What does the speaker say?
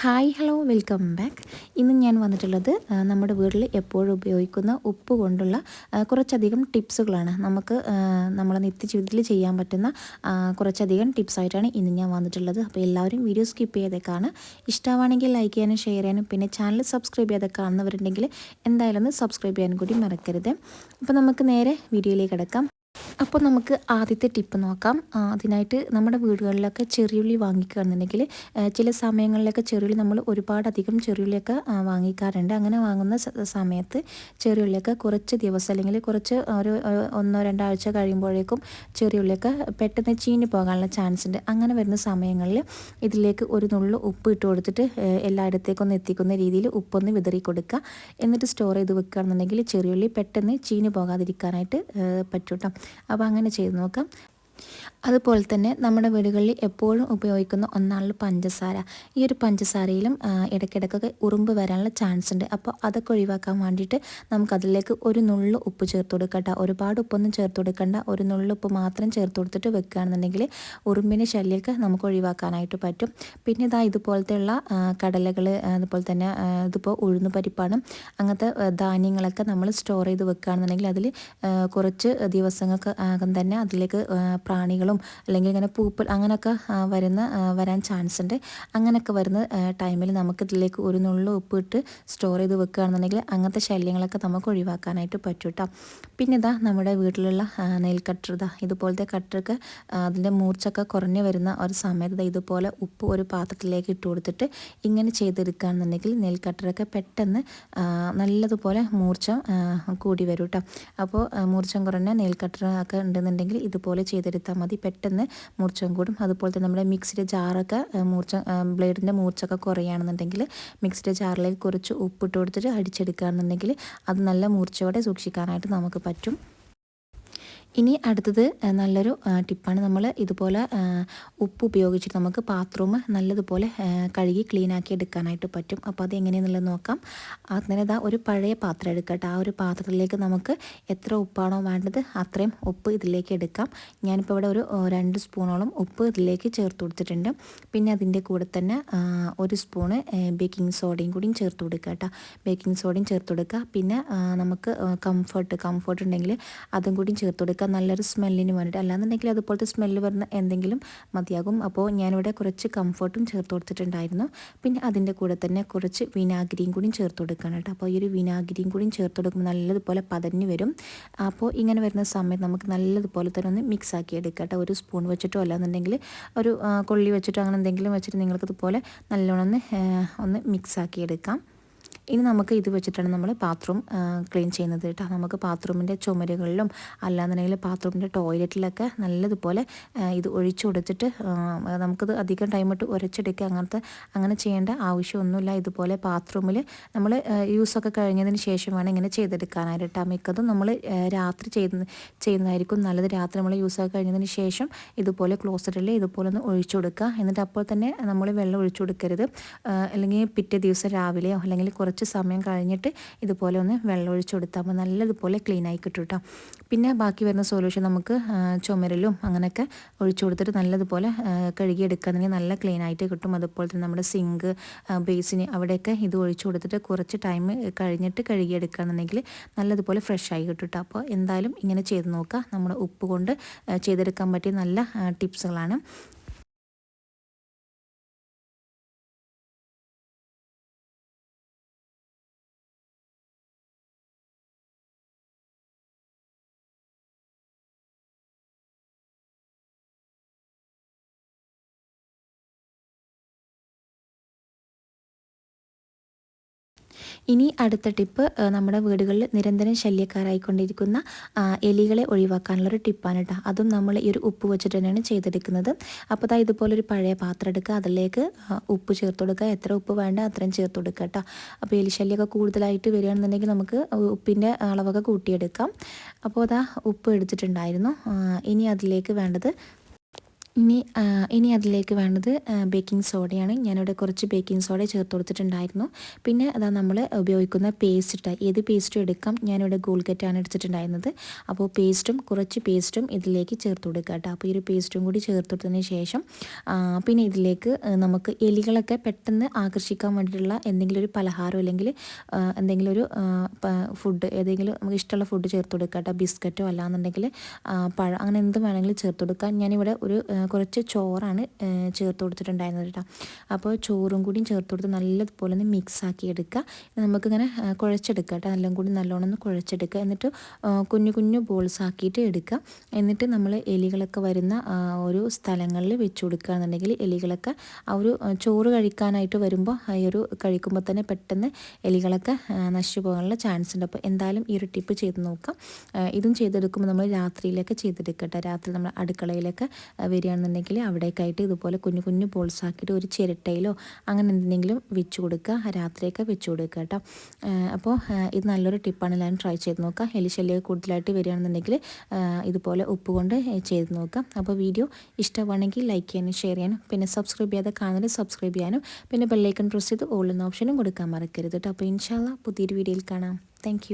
Hi hello welcome back. ഇന്ന് ഞാൻ വന്നിട്ടുള്ളത് നമ്മുടെ വീട്ടിൽ എപ്പോഴും ഉപയോഗിക്കുന്ന ഉപ്പ് കൊണ്ടുള്ള കുറച്ചധികം ടിപ്സുകളാണ്. നമുക്ക് നമ്മളെ നിത്യജീവിതത്തിൽ ചെയ്യാൻ പറ്റുന്ന കുറച്ചധികം ടിപ്സായിട്ടാണ് ഇന്ന് ഞാൻ വന്നിട്ടുള്ളത്. അപ്പോൾ എല്ലാവരും വീഡിയോ സ്കിപ്പ് ചെയ്തേക്കാണ് ഇഷ്ടമാണെങ്കിൽ ലൈക്ക് ചെയ്യാനും ഷെയർ ചെയ്യാനും പിന്നെ ചാനൽ സബ്സ്ക്രൈബ് ചെയ്ത് കാണുന്നവരുണ്ടെങ്കിൽ എന്തായാലും ഒന്ന് സബ്സ്ക്രൈബ് ചെയ്യാനും കൂടി മറക്കരുത്. അപ്പോൾ നമുക്ക് നേരെ വീഡിയോയിലേക്ക് കിടക്കാം. അപ്പോൾ നമുക്ക് ആദ്യത്തെ ടിപ്പ് നോക്കാം. അതിനായിട്ട് നമ്മുടെ വീടുകളിലൊക്കെ ചെറിയുള്ളി വാങ്ങിക്കുകയാണെന്നുണ്ടെങ്കിൽ ചില സമയങ്ങളിലൊക്കെ ചെറിയുള്ളി നമ്മൾ ഒരുപാടധികം ചെറിയുള്ളിയൊക്കെ വാങ്ങിക്കാറുണ്ട്. അങ്ങനെ വാങ്ങുന്ന സമയത്ത് ചെറിയുള്ളിയൊക്കെ കുറച്ച് ദിവസം അല്ലെങ്കിൽ കുറച്ച് ഒരു ഒന്നോ രണ്ടാഴ്ച കഴിയുമ്പോഴേക്കും ചെറിയുള്ളിയൊക്കെ പെട്ടെന്ന് ചീഞ്ഞു പോകാനുള്ള ചാൻസ് ഉണ്ട്. അങ്ങനെ വരുന്ന സമയങ്ങളിൽ ഇതിലേക്ക് ഒരു നുള്ളു ഉപ്പ് ഇട്ട് കൊടുത്തിട്ട് എല്ലായിടത്തേക്കൊന്ന് എത്തിക്കുന്ന രീതിയിൽ ഉപ്പൊന്ന് വിതറി കൊടുക്കുക. എന്നിട്ട് സ്റ്റോർ ചെയ്ത് വെക്കുകയാണെന്നുണ്ടെങ്കിൽ ചെറിയുള്ളി പെട്ടെന്ന് ചീഞ്ഞു പോകാതിരിക്കാനായിട്ട് പറ്റൂട്ടോ. അപ്പോൾ അങ്ങനെ ചെയ്ത് നോക്കാം. അതുപോലെ തന്നെ നമ്മുടെ വീടുകളിൽ എപ്പോഴും ഉപയോഗിക്കുന്ന ഒന്നാണ് പഞ്ചസാര. ഈ ഒരു പഞ്ചസാരയിലും ഇടയ്ക്കിടയ്ക്കൊക്കെ ഉറുമ്പ് വരാനുള്ള ചാൻസ് ഉണ്ട്. അപ്പോൾ അതൊക്കെ ഒഴിവാക്കാൻ വേണ്ടിയിട്ട് നമുക്കതിലേക്ക് ഒരു നുള്ളു ഉപ്പ് ചേർത്ത് കൊടുക്കട്ട ഒരുപാട് ഉപ്പൊന്നും ചേർത്ത് കൊടുക്കേണ്ട. ഒരു നുള്ളു ഉപ്പ് മാത്രം ചേർത്ത് കൊടുത്തിട്ട് വെക്കുകയാണെന്നുണ്ടെങ്കിൽ ഉറുമ്പിന്റെ ശല്യമൊക്കെ നമുക്ക് ഒഴിവാക്കാനായിട്ട് പറ്റും. പിന്നെ ഇതാ ഇതുപോലത്തെയുള്ള കടലകൾ അതുപോലെ തന്നെ ഇതിപ്പോൾ ഉഴുന്ന് പരിപ്പാണ്. അങ്ങനത്തെ ധാന്യങ്ങളൊക്കെ നമ്മൾ സ്റ്റോർ ചെയ്ത് വെക്കുകയാണെന്നുണ്ടെങ്കിൽ അതിൽ കുറച്ച് ദിവസങ്ങൾക്ക് ആകും തന്നെ അതിലേക്ക് പ്രാണികളും അല്ലെങ്കിൽ ഇങ്ങനെ പൂപ്പൽ അങ്ങനെയൊക്കെ വരുന്ന വരാൻ ചാൻസ് ഉണ്ട്. അങ്ങനെയൊക്കെ വരുന്ന ടൈമിൽ നമുക്ക് ഇതിലേക്ക് ഒരു നുള്ളു ഉപ്പിട്ട് സ്റ്റോർ ചെയ്ത് വെക്കുകയാണെന്നുണ്ടെങ്കിൽ അങ്ങനത്തെ ശല്യങ്ങളൊക്കെ നമുക്ക് ഒഴിവാക്കാനായിട്ട് പറ്റും കേട്ടോ പിന്നെ ഇതാ നമ്മുടെ വീട്ടിലുള്ള നെയിൽ കട്ടർ ഇതാ ഇതുപോലത്തെ കട്ടറൊക്കെ അതിന്റെ മൂർച്ചൊക്കെ കുറഞ്ഞു വരുന്ന ഒരു സമയത്ത് ഇതുപോലെ ഉപ്പ് ഒരു പാത്രത്തിലേക്ക് ഇട്ട് കൊടുത്തിട്ട് ഇങ്ങനെ ചെയ്തെടുക്കുകയാണെന്നുണ്ടെങ്കിൽ നെയിൽ കട്ടറൊക്കെ പെട്ടെന്ന് നല്ലതുപോലെ മൂർച്ച കൂടി വരും കേട്ടോ അപ്പോൾ മൂർച്ചം കുറഞ്ഞ നെയിൽ കട്ടർ ഒക്കെ ഉണ്ടെന്നുണ്ടെങ്കിൽ ഇതുപോലെ ചെയ്തെടുത്താൽ പെട്ടെന്ന് മൂർച്ചം കൂടും. അതുപോലെ തന്നെ നമ്മുടെ മിക്സിയുടെ ജാറൊക്കെ മൂർച്ച ബ്ലേഡിന്റെ മൂർച്ചൊക്കെ കുറയുകയാണെന്നുണ്ടെങ്കിൽ മിക്സിയുടെ ജാറിലേക്ക് കുറച്ച് ഉപ്പിട്ട് കൊടുത്തിട്ട് അടിച്ചെടുക്കുകയാണെന്നുണ്ടെങ്കിൽ അത് നല്ല മൂർച്ചയോടെ സൂക്ഷിക്കാനായിട്ട് നമുക്ക് പറ്റും. ഇനി അടുത്തത് നല്ലൊരു ടിപ്പാണ് നമ്മൾ ഇതുപോലെ ഉപ്പ് ഉപയോഗിച്ചിട്ട് നമുക്ക് ബാത്റൂം നല്ലതുപോലെ കഴുകി ക്ലീൻ ആക്കി എടുക്കാനായിട്ട് പറ്റും. അപ്പോൾ അത് എങ്ങനെയാണെന്നുള്ളത് നോക്കാം. അങ്ങനെ ഇതാ ഒരു പഴയ പാത്രം എടുക്കട്ടെ ആ ഒരു പാത്രത്തിലേക്ക് നമുക്ക് എത്ര ഉപ്പാണോ വേണ്ടത് അത്രയും ഉപ്പ് ഇതിലേക്ക് എടുക്കാം. ഞാനിപ്പോൾ ഇവിടെ ഒരു രണ്ട് സ്പൂണോളം ഉപ്പ് ഇതിലേക്ക് ചേർത്ത് കൊടുത്തിട്ടുണ്ട്. പിന്നെ അതിന്റെ കൂടെ തന്നെ ഒരു സ്പൂണ് ബേക്കിംഗ് സോഡയും കൂടിയും ചേർത്ത് കൊടുക്കുക കേട്ടോ. ബേക്കിംഗ് സോഡയും ചേർത്ത് കൊടുക്കുക പിന്നെ നമുക്ക് കംഫർട്ട് കംഫർട്ട് ഉണ്ടെങ്കിൽ അതും കൂടിയും ചേർത്ത് കൊടുക്കുക നല്ലൊരു സ്മെല്ലിന് വേണ്ടിയിട്ട്. അല്ലാന്നുണ്ടെങ്കിൽ അതുപോലത്തെ സ്മെല്ല് വരുന്ന എന്തെങ്കിലും മതിയാകും. അപ്പോൾ ഞാനിവിടെ കുറച്ച് കംഫർട്ടും ചേർത്ത് കൊടുത്തിട്ടുണ്ടായിരുന്നു. പിന്നെ അതിന്റെ കൂടെ തന്നെ കുറച്ച് വിനാഗിരിയും കൂടിയും ചേർത്ത് കൊടുക്കണം കേട്ടോ. അപ്പോൾ ഈ ഒരു വിനാഗിരിയും കൂടിയും ചേർത്ത് കൊടുക്കുമ്പോൾ നല്ലതുപോലെ പതഞ്ഞ് വരും. അപ്പോൾ ഇങ്ങനെ വരുന്ന സമയത്ത് നമുക്ക് നല്ലതുപോലെ തന്നെ ഒന്ന് മിക്സ് ആക്കി എടുക്കാം കേട്ടോ. ഒരു സ്പൂൺ വെച്ചിട്ടോ അല്ലാന്നുണ്ടെങ്കിൽ ഒരു കൊള്ളി വെച്ചിട്ടോ അങ്ങനെ എന്തെങ്കിലും വെച്ചിട്ട് നിങ്ങൾക്കിതുപോലെ നല്ലോണം ഒന്ന് ഒന്ന് മിക്സ് ആക്കി എടുക്കാം. ഇനി നമുക്ക് ഇത് വെച്ചിട്ടാണ് നമ്മൾ ബാത്റൂം ക്ലീൻ ചെയ്യുന്നത് കേട്ടോ. നമുക്ക് ബാത്റൂമിന്റെ ചുമരുകളിലും അല്ലാന്നുണ്ടെങ്കിൽ ബാത്റൂമിന്റെ ടോയ്ലറ്റിലൊക്കെ നല്ലതുപോലെ ഇത് ഒഴിച്ചു കൊടുത്തിട്ട് നമുക്കത് അധികം ടൈം ഇട്ട് ഉരച്ചെടുക്കുക അങ്ങനത്തെ അങ്ങനെ ചെയ്യേണ്ട ആവശ്യമൊന്നുമില്ല. ഇതുപോലെ ബാത്റൂമിൽ നമ്മൾ യൂസൊക്കെ കഴിഞ്ഞതിന് ശേഷമാണ് ഇങ്ങനെ ചെയ്തെടുക്കാനായിട്ട് മിക്കതും നമ്മൾ രാത്രി ചെയ്ത് ചെയ്യുന്നതായിരിക്കും നല്ലത്. രാത്രി നമ്മൾ യൂസൊക്കെ കഴിഞ്ഞതിന് ശേഷം ഇതുപോലെ ക്ലോസറ്റിൽ ഇതുപോലെ ഒന്ന് ഒഴിച്ചു കൊടുക്കുക. എന്നിട്ട് അപ്പോൾ തന്നെ നമ്മൾ വെള്ളം ഒഴിച്ചു കൊടുക്കരുത്. അല്ലെങ്കിൽ പിറ്റേ ദിവസം രാവിലെയോ അല്ലെങ്കിൽ കുറച്ച് കുറച്ച് സമയം കഴിഞ്ഞിട്ട് ഇതുപോലെ ഒന്ന് വെള്ളം ഒഴിച്ച് കൊടുത്താൽ മതി. നല്ലതുപോലെ ക്ലീൻ ആയി കിട്ടും കേട്ടോ പിന്നെ ബാക്കി വരുന്ന സൊല്യൂഷൻ നമുക്ക് ചുമരിലും അങ്ങനെയൊക്കെ ഒഴിച്ചു കൊടുത്തിട്ട് നല്ലതുപോലെ കഴുകിയെടുക്കുകയാണെങ്കിൽ നല്ല ക്ലീൻ ആയിട്ട് കിട്ടും. അതുപോലെ തന്നെ നമ്മുടെ സിങ്ക് ബേസിന് അവിടെയൊക്കെ ഇത് ഒഴിച്ചു കൊടുത്തിട്ട് കുറച്ച് ടൈം കഴിഞ്ഞിട്ട് കഴുകിയെടുക്കുകയാണെന്നുണ്ടെങ്കിൽ നല്ലതുപോലെ ഫ്രഷ് ആയി കിട്ടും കേട്ടോ അപ്പോൾ എന്തായാലും ഇങ്ങനെ ചെയ്ത് നോക്കുക. നമ്മുടെ ഉപ്പ് കൊണ്ട് ചെയ്തെടുക്കാൻ പറ്റിയ നല്ല ടിപ്സുകളാണ് ഇനി അടുത്ത ടിപ്പ് നമ്മുടെ വീടുകളിൽ നിരന്തരം ശല്യക്കാരായിക്കൊണ്ടിരിക്കുന്ന എലികളെ ഒഴിവാക്കാനുള്ളൊരു ടിപ്പാണ് കേട്ടോ അതും നമ്മൾ ഈ ഒരു ഉപ്പ് വെച്ചിട്ട് തന്നെയാണ് ചെയ്തെടുക്കുന്നത്. അപ്പോൾ അതാ ഇതുപോലൊരു പഴയ പാത്രം എടുക്കുക. അതിലേക്ക് ഉപ്പ് ചേർത്ത് കൊടുക്കുക. എത്ര ഉപ്പ് വേണ്ട അത്രയും ചേർത്ത് കൊടുക്കുക കേട്ടോ അപ്പോൾ എലിശല്യമൊക്കെ കൂടുതലായിട്ട് വരികയാണെന്നുണ്ടെങ്കിൽ നമുക്ക് ഉപ്പിന്റെ അളവൊക്കെ കൂട്ടിയെടുക്കാം. അപ്പോൾ അതാ ഉപ്പ് എടുത്തിട്ടുണ്ടായിരുന്നു. ഇനി അതിലേക്ക് വേണ്ടത് ഇനി ഇനി അതിലേക്ക് വേണ്ടത് ബേക്കിംഗ് സോഡയാണ് ഞാനിവിടെ കുറച്ച് ബേക്കിംഗ് സോഡ ചേർത്ത് കൊടുത്തിട്ടുണ്ടായിരുന്നു. പിന്നെ അതാ നമ്മൾ ഉപയോഗിക്കുന്ന പേസ്റ്റ് ഏത് പേസ്റ്റും എടുക്കാം? ഞാനിവിടെ ഗോൾഗറ്റാണ് എടുത്തിട്ടുണ്ടായിരുന്നത്. അപ്പോൾ പേസ്റ്റും കുറച്ച് പേസ്റ്റും ഇതിലേക്ക് ചേർത്ത് കൊടുക്കുക കേട്ടോ. അപ്പോൾ ഈ ഒരു പേസ്റ്റും കൂടി ചേർത്ത് കൊടുത്തതിന് ശേഷം പിന്നെ ഇതിലേക്ക് നമുക്ക് എലികളൊക്കെ പെട്ടെന്ന് ആകർഷിക്കാൻ വേണ്ടിയിട്ടുള്ള എന്തെങ്കിലും ഒരു പലഹാരം അല്ലെങ്കിൽ എന്തെങ്കിലും ഒരു ഫുഡ് ഏതെങ്കിലും നമുക്ക് ഇഷ്ടമുള്ള ഫുഡ് ചേർത്ത് കൊടുക്കുക കേട്ടോ. ബിസ്ക്കറ്റോ അല്ലാന്നുണ്ടെങ്കിൽ പഴം അങ്ങനെ എന്ത് വേണമെങ്കിലും ചേർത്ത് കൊടുക്കാം ഞാനിവിടെ ഒരു കുറച്ച് ചോറാണ് ചേർത്ത് കൊടുത്തിട്ടുണ്ടായിരുന്നത് കേട്ടോ. അപ്പോൾ ചോറും കൂടിയും ചേർത്ത് കൊടുത്ത് നല്ലതുപോലെ ഒന്ന് മിക്സ് ആക്കി എടുക്കുക. നമുക്കിങ്ങനെ കുഴച്ചെടുക്കുക കേട്ടോ. എല്ലാം കൂടി നല്ലോണം ഒന്ന് കുഴച്ചെടുക്കുക. എന്നിട്ട് കുഞ്ഞു കുഞ്ഞു ബോൾസ് ആക്കിയിട്ട് എടുക്കുക. എന്നിട്ട് നമ്മൾ എലികളൊക്കെ വരുന്ന ഒരു സ്ഥലങ്ങളിൽ വെച്ച് കൊടുക്കുകയാണെന്നുണ്ടെങ്കിൽ എലികളൊക്കെ ആ ഒരു ചോറ് കഴിക്കാനായിട്ട് വരുമ്പോൾ ഈ ഒരു കഴിക്കുമ്പോൾ തന്നെ പെട്ടെന്ന് എലികളൊക്കെ നശിച്ചു പോകാനുള്ള ചാൻസ് ഉണ്ട്. അപ്പോൾ എന്തായാലും ഈ ഒരു ടിപ്പ് ചെയ്ത് നോക്കാം. ഇതും ചെയ്തെടുക്കുമ്പോൾ നമ്മൾ രാത്രിയിലൊക്കെ ചെയ്തെടുക്കട്ടെ രാത്രി നമ്മൾ അടുക്കളയിലൊക്കെ ആ, വരികയാണെന്നുണ്ടെങ്കിൽ അവിടേക്കായിട്ട് ഇതുപോലെ കുഞ്ഞു കുഞ്ഞു ബോൾസ് ആക്കിയിട്ട് ഒരു ചിരട്ടയിലോ അങ്ങനെ എന്തെങ്കിലും വെച്ച് കൊടുക്കുക. രാത്രിയൊക്കെ വെച്ച് കൊടുക്കുക കേട്ടോ. അപ്പോൾ ഇത് നല്ലൊരു ടിപ്പാണ്. എല്ലാവരും ട്രൈ ചെയ്ത് നോക്കുക. എലിശല്യം കൂടുതലായിട്ട് വരികയാണെന്നുണ്ടെങ്കിൽ ഇതുപോലെ ഉപ്പ് കൊണ്ട് ചെയ്ത് നോക്കുക. അപ്പോൾ വീഡിയോ ഇഷ്ടമാണെങ്കിൽ ലൈക്ക് ചെയ്യാനും ഷെയർ ചെയ്യാനും പിന്നെ സബ്സ്ക്രൈബ് ചെയ്യാതെ കാണുന്നത് സബ്സ്ക്രൈബ് ചെയ്യാനും പിന്നെ ബെല്ലൈക്കൺ പ്രസ് ചെയ്ത് ഓൾ എന്ന ഓപ്ഷനും കൊടുക്കാൻ മറക്കരുത് കേട്ടോ. അപ്പോൾ ഇൻഷാല്ല പുതിയൊരു വീഡിയോയിൽ കാണാം. താങ്ക്